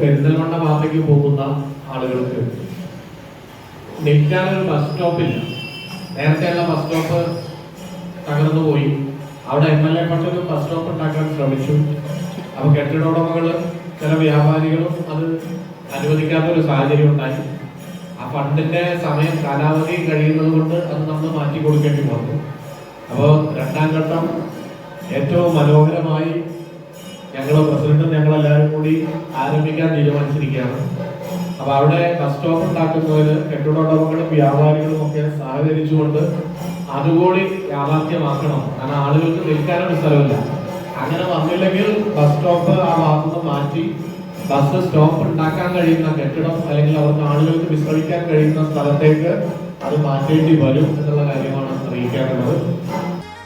പെരിന്തൽമണ്ണ ഭാഗത്തേക്ക് പോകുന്ന ആളുകൾക്ക് നിൽക്കാനൊരു ബസ് സ്റ്റോപ്പില്ല നേരത്തെയുള്ള ബസ് സ്റ്റോപ്പ് തകർന്നു പോയി. അവിടെ എം എൽ എ പട്ടൊരു ബസ് സ്റ്റോപ്പ് ഉണ്ടാക്കാൻ ശ്രമിച്ചു. അപ്പൊ കെട്ടിട ഉടമകൾ ചില വ്യാപാരികളും അത് അനുവദിക്കാത്ത ഒരു സാഹചര്യം ഉണ്ടായി. ആ ഫണ്ടിന്റെ സമയം കാലാവധി കഴിയുന്നത് കൊണ്ട് അത് നമ്മൾ മാറ്റി കൊടുക്കേണ്ടി വന്നു. അപ്പോൾ രണ്ടാം ഘട്ടം ഏറ്റവും മനോഹരമായി ഞങ്ങൾ പ്രസിഡന്റും ഞങ്ങൾ എല്ലാവരും കൂടി ആരംഭിക്കാൻ തീരുമാനിച്ചിരിക്കുകയാണ്. അപ്പൊ അവിടെ ബസ് സ്റ്റോപ്പ് ഉണ്ടാക്കുന്നതിന് കെട്ടിടോടമകളും വ്യാപാരികളും ഒക്കെ സഹകരിച്ചുകൊണ്ട് അതുകൂടി യാഥാർത്ഥ്യമാക്കണം. കാരണം ആളുകൾക്ക് നിൽക്കാനൊരു സ്ഥലമില്ല. അങ്ങനെ വന്നില്ലെങ്കിൽ ബസ് സ്റ്റോപ്പ് ആ ഭാഗത്തുനിന്ന് മാറ്റി ബസ് സ്റ്റോപ്പ് ഉണ്ടാക്കാൻ കഴിയുന്ന കെട്ടിടം അല്ലെങ്കിൽ അവർക്ക് ആളുകൾക്ക് വിശ്രമിക്കാൻ കഴിയുന്ന സ്ഥലത്തേക്ക് അത് മാറ്റേണ്ടി വരും എന്നുള്ള കാര്യമാണ് അറിയിക്കാനുള്ളത്.